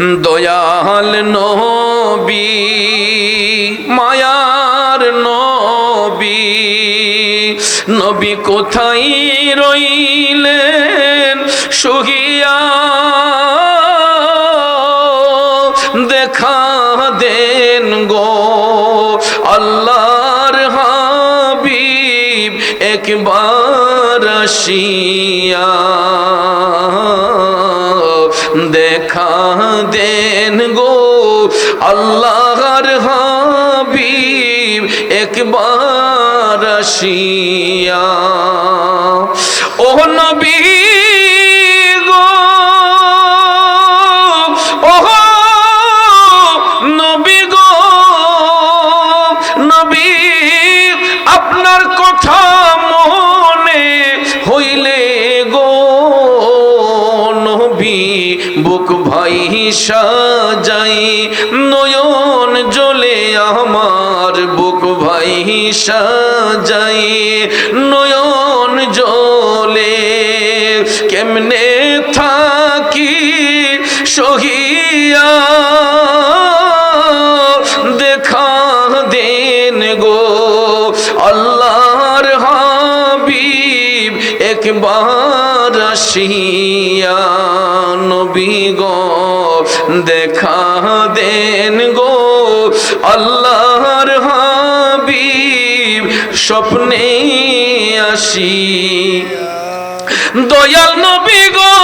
দয়াল নবী, মায়ার নবী নবী কোথায় রইলেন সহিয়া? দেখা দেন গো আল্লাহর হাবিব একবার আসিয়া। দেখা দেন গো। আল্লাহর হাবিব একবার আসিয়া। ও নবী ভাই সাজাই, নয়ন জ্বলে আমার বুক ভাই সাজাই, নয়ন জ্বলে কেমনে থাকি সহিয়া দেখা দেন গো আল্লাহর হাবিব, একবার আসিয়া নবী গো দেখা দেন গো। আল্লাহর হাবিব স্বপ্নে আসি। দয়াল নবী গো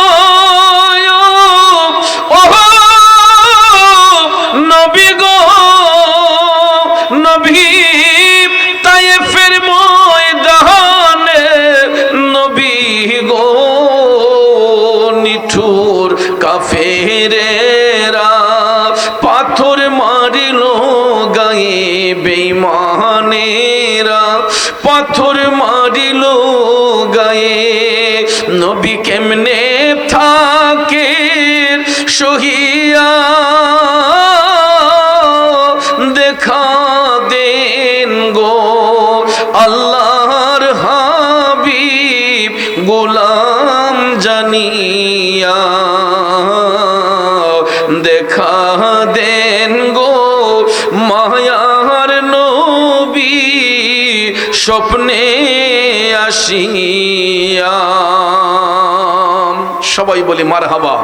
কাফেরেরা পাথর মারিল গায়ে বেইমানেরা, পাথর মারিল গায়ে নবী কেমনে থাকে সহিয়া দেখা দেন গো আল্লাহর হাবিব গোলাম জানিয়া স্বপ্নে আসিয়া সবাই বলি মার হাবা